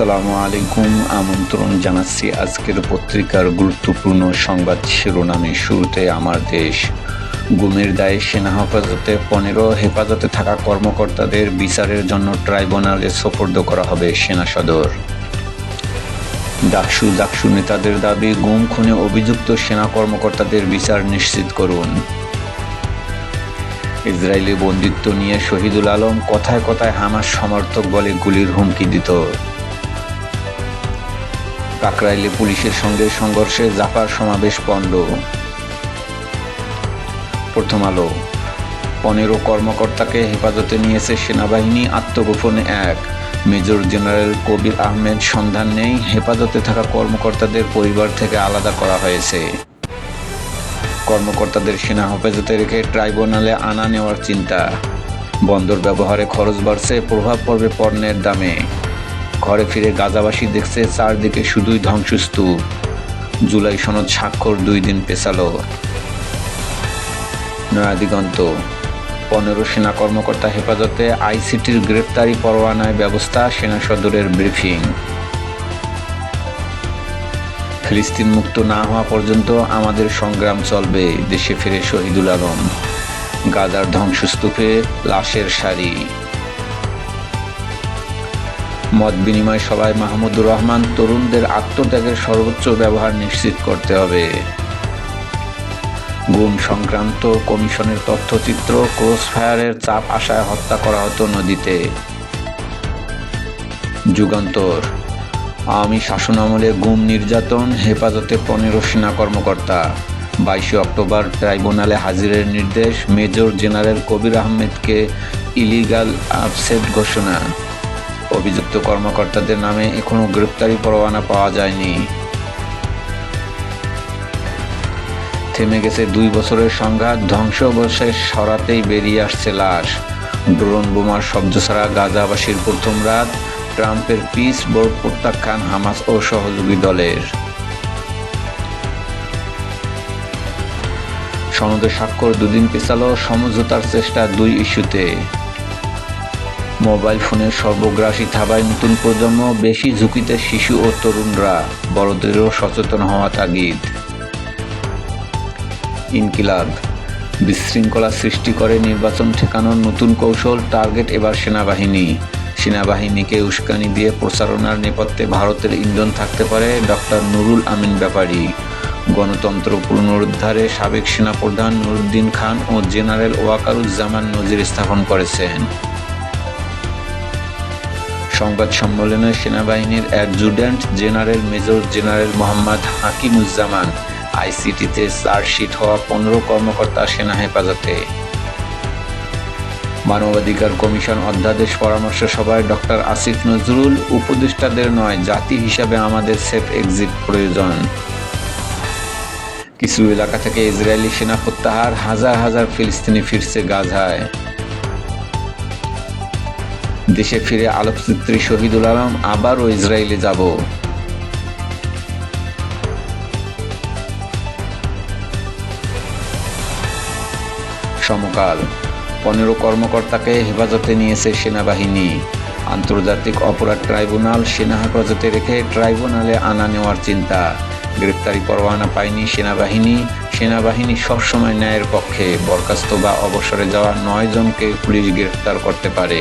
আসসালামু আলাইকুম। আমন্ত্রণ জানাচ্ছি আজকের পত্রিকার গুরুত্বপূর্ণ সংবাদ শিরোনামে। শুরুতে আমার দেশ। গুমের দায়ে সেনা হেফাজতে, পনেরো হেফাজতে থাকা কর্মকর্তাদের বিচারের জন্য ট্রাইব্যুনালে সোপর্দ করা হবে সেনা সদর। ডাকসু ডাকসু নেতাদের দাবি, গুম খুনে অভিযুক্ত সেনা কর্মকর্তাদের বিচার নিশ্চিত করুন। ইসরায়েলি বন্দিত্ব নিয়ে শহীদুল আলম কথায় কথায় হামাস সমর্থক বলে গুলির হুমকি দিত। কাকরাইলে পুলিশের সঙ্গে সংঘর্ষে জাপার সমাবেশ পণ্ড প্রথম আলো। পনেরো কর্মকর্তাকে হেফাজতে নিয়েছে সেনাবাহিনী, আত্মগোপনে এক। মেজর জেনারেল কবির আহমেদ, সন্ধান নেই, হেফাজতে থাকা কর্মকর্তাদের পরিবার থেকে আলাদা করা হয়েছে। কর্মকর্তাদের সেনা হেফাজতে রেখে ট্রাইব্যুনালে আনা নেওয়ার চিন্তা। বন্দর ব্যবহারে খরচ বাড়ছে, প্রভাব পড়বে পণ্যের দামে। ঘরে ফিরে গাজাবাসী দেখছে চারদিকে শুধুই ধ্বংসস্তূপ। জুলাই সনদ স্বাক্ষর দুই দিন পেছালো। নয়াদিগন্ত, পনেরো সেনা কর্মকর্তা হেফাজতে আইসিটির গ্রেপ্তারি পরোয়ানায় ব্যবস্থা সেনা সদরের ব্রিফিং। ফিলিস্তিন মুক্ত না হওয়া পর্যন্ত আমাদের সংগ্রাম চলবে, দেশে ফিরে শহীদুল আলম। গাজার ধ্বংসস্তূপে লাশের সারি। মত বিনিময় সভায় মাহমুদুর রহমান তরুণদের আত্মত্যাগের সর্বোচ্চ ব্যবহার নিশ্চিত করতে হবে। গুম সংক্রান্ত কমিশনের তথ্যচিত্র ক্রসফায়ারের চাপ আশায় হত্যা করা হতো নদীতে। যুগান্তর। আওয়ামী শাসনামলে গুম নির্যাতন, হেফাজতে পনেরো সেনা কর্মকর্তা। বাইশে অক্টোবর ট্রাইব্যুনালে হাজিরের নির্দেশ, মেজর জেনারেল কবির আহমেদকে ইলিগাল আপসেট ঘোষণা। অভিযুক্ত কর্মকর্তাদের নামে এখনও গ্রেপ্তারি পরোয়ানা পাওয়া যায়নি। থেমে গেছে দুই বছরের সংঘাত, ধ্বংসবশেষ সরাতেই বেরিয়ে আসছে লাশ। ড্রোন বোমার শব্দ ছাড়া গাজাবাসীর প্রথম রাত, ট্রাম্পের পিস বোর্ড প্রত্যাখ্যান হামাস ও সহযোগী দলের। সনদে স্বাক্ষর দুদিন পেছালো সমঝোতার চেষ্টা দুই ইস্যুতে। মোবাইল ফোনের সর্বগ্রাসী থাবায় নতুন প্রজন্ম বেশি ঝুঁকিতে শিশু ও তরুণরা বড়দেরও সচেতন হওয়া তাগিদ। ইনকিলাব। বিশৃঙ্খলা সৃষ্টি করে নির্বাচন ঠেকানোর নতুন কৌশল টার্গেট এবার সেনাবাহিনী। সেনাবাহিনীকে উস্কানি দিয়ে প্রচারণার নেপথ্যে ভারতের ইন্ধন থাকতে পারে ডক্টর নুরুল আমিন ব্যাপারী। গণতন্ত্র পুনরুদ্ধারে সাবেক সেনাপ্রধান নুরুদ্দিন খান ও জেনারেল ওয়াকারুজ্জামান নজির স্থাপন করেছেন। সংবাদ সম্মেলনে সেনাবাহিনীর adjutant general major general Mohammad Hakimuzzaman, আইসিটিতে chargesheet হওয়া পনেরো কর্মকর্তা সেনা হেফাজতে। মানবাধিকার কমিশন অধ্যাদেশ পরামর্শ সভায় ডক্টর আসিফ নজরুল, উপদেষ্টাদের নয়, জাতি হিসাবে আমাদের সেফ এক্সিট প্রয়োজন। কিছু এলাকা থেকে ইসরায়েলি সেনা প্রত্যাহার, হাজার হাজার ফিলিস্তিনি ফিরছে গাজায়। দেশে ফিরে আলোকচিত্রী শহীদুল আলম আবারও ইসরায়েলে যাব। সমকাল, পনেরো কর্মকর্তাকে হেফাজতে নিয়েছে সেনাবাহিনী। আন্তর্জাতিক অপরাধ ট্রাইব্যুনাল সেনা হেফাজতে রেখে ট্রাইব্যুনালে আনা নেওয়ার চিন্তা। গ্রেপ্তারি পরোয়ানা পায়নি সেনাবাহিনী। সেনাবাহিনী সবসময় ন্যায়ের পক্ষে। বরখাস্ত বা অবসরে যাওয়া নয় জনকে পুলিশ গ্রেপ্তার করতে পারে।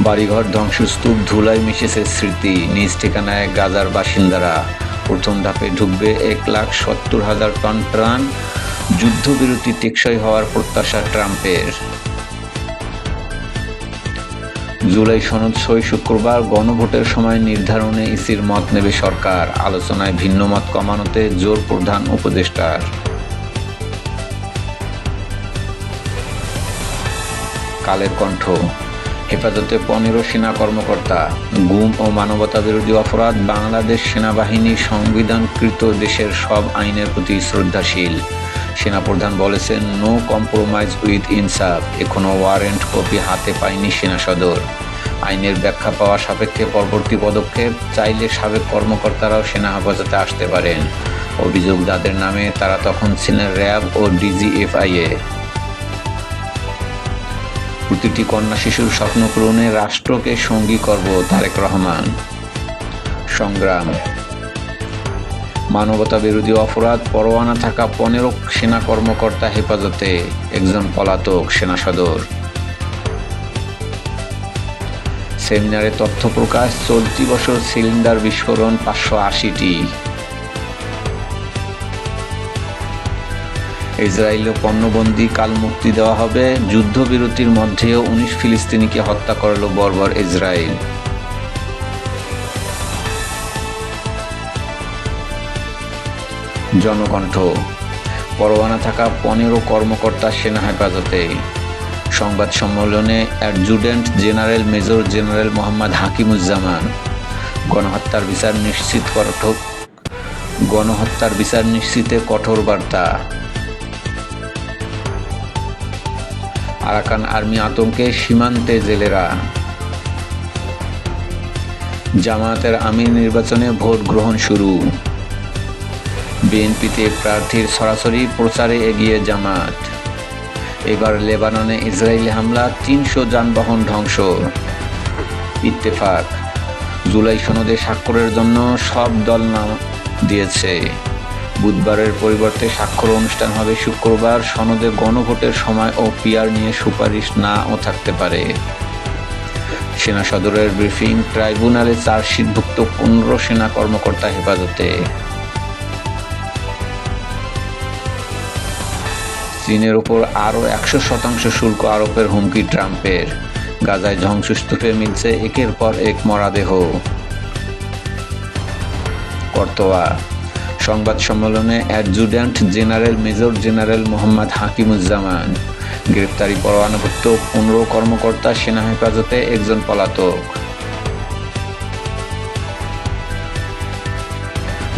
বাড়িঘর ধ্বংসস্তূপ ধুলায় মিশেছে স্মৃতি। নিজ ঠিকানায় গাজার বাসিন্দারা। প্রথম ধাপে ঢুকবে এক লাখ সত্তর হাজার টন ত্রাণ। যুদ্ধবিরতি টেকসই হওয়ার প্রত্যাশা ট্রাম্পের। জুলাই সনদ সই শুক্রবার গণভোটের সময় নির্ধারণে ইসির মত নেবে সরকার। আলোচনায় ভিন্ন মত কমানোতে জোর প্রধান উপদেষ্টার। কালের কণ্ঠ হেফাজতে পনেরো সেনা কর্মকর্তা, গুম ও মানবতা বিরোধী অপরাধ বাংলাদেশ সেনাবাহিনী সংবিধানকৃত দেশের সব আইনের প্রতি শ্রদ্ধাশীল। সেনাপ্রধান বলেছেন নো কম্প্রোমাইজ উইথ ইনসাফ এখনও ওয়ারেন্ট কপি হাতে পায়নি সেনা সদর। আইনের ব্যাখ্যা পাওয়া সাপেক্ষে পরবর্তী পদক্ষেপ চাইলে সাবেক কর্মকর্তারাও সেনা হেফাজতে আসতে পারেন। অভিযোগ যাদের নামে তারা তখন ছিলেন র্যাব ও ডিজিএফআইএ। প্রতিটি কন্যা শিশুর স্বপ্ন পূরণে রাষ্ট্রকে সঙ্গী করব তারেক রহমান। সংগ্রাম। মানবতা বিরোধী অপরাধ, পরোয়ানা থাকা পনেরো সেনা কর্মকর্তা হেফাজতে একজন পলাতক সেনা সদর। সেমিনারে তথ্য প্রকাশ, চলতি বছর সিলিন্ডার বিস্ফোরণ পাঁচশো আশিটি। ইসরায়েলে পণ্যবন্দি কাল মুক্তি দেওয়া হবে। যুদ্ধবিরতির মধ্যেও উনিশ ফিলিস্তিনিকে হত্যা করল বর্বর ইসরায়েল। জনকণ্ঠ। পরোয়ানা থাকা পনেরো কর্মকর্তা সেনা হেফাজতে। সংবাদ সম্মেলনে adjutant general major general Mohammad Hakimuzzaman. গণহত্যার বিচার নিশ্চিত কঠোর গণহত্যার বিচার নিশ্চিতে কঠোর বার্তা। আরাকান আর্মি আতঙ্কে সীমান্তে জেলেরা। জামায়াতের আমির নির্বাচনে ভোট গ্রহণ শুরু। বিএনপিতে প্রার্থীর সরাসরি প্রচারে এগিয়ে জামাত এবার লেবাননে ইসরায়েলি হামলা, তিনশো যানবাহন ধ্বংস। ইত্তেফাক, জুলাই সনদে স্বাক্ষরের জন্য সব দল নাম দিয়েছে। বুধবারের পরিবর্তে স্বাক্ষর অনুষ্ঠান হবে শুক্রবার। সনদে গণভোটের সময় ও পিআর নিয়ে সুপারিশ নাও থাকতে পারে। সেনা সদরের ব্রিফিং, ট্রাইব্যুনালে চার্জশিটভুক্ত পনেরো সেনা কর্মকর্তা হেফাজতে। চীনের ওপর আরও একশো শতাংশ শুল্ক আরোপের হুমকি ট্রাম্পের। গাজায় ধ্বংসস্তূপে মিলছে একের পর এক মরাদেহ। কর্তোয়া সংবাদ সম্মেলনে adjutant general major general Mohammad Hakimuzzaman. গ্রেপ্তারি পরোয়ানাভুক্ত পনেরো কর্মকর্তা সেনা হেফাজতে একজন পলাতক।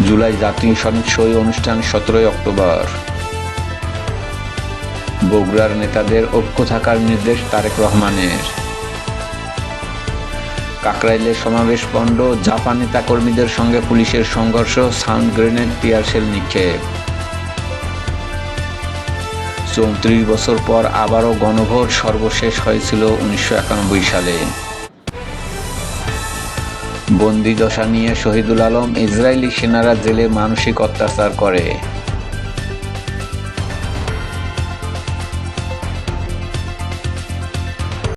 জুলাই জাতীয় সনদ অনুষ্ঠান সতেরোই অক্টোবর। বগুড়ার নেতাদের ঐক্য থাকার নির্দেশ তারেক রহমানের। কাকরাইলে সমাবেশ পণ্ড জাপান নেতা কর্মীদের সঙ্গে পুলিশের সংঘর্ষ, সাউন্ড গ্রেনেড টিয়ারশেল নিক্ষেপ। চৌত্রিশ বছর পর আবারও গণভোট সর্বশেষ হয়েছিল উনিশশো একানব্বই সালে। বন্দি দশা নিয়ে শহীদুল আলম, ইসরায়েলি সেনারা জেলে মানসিক অত্যাচার করে।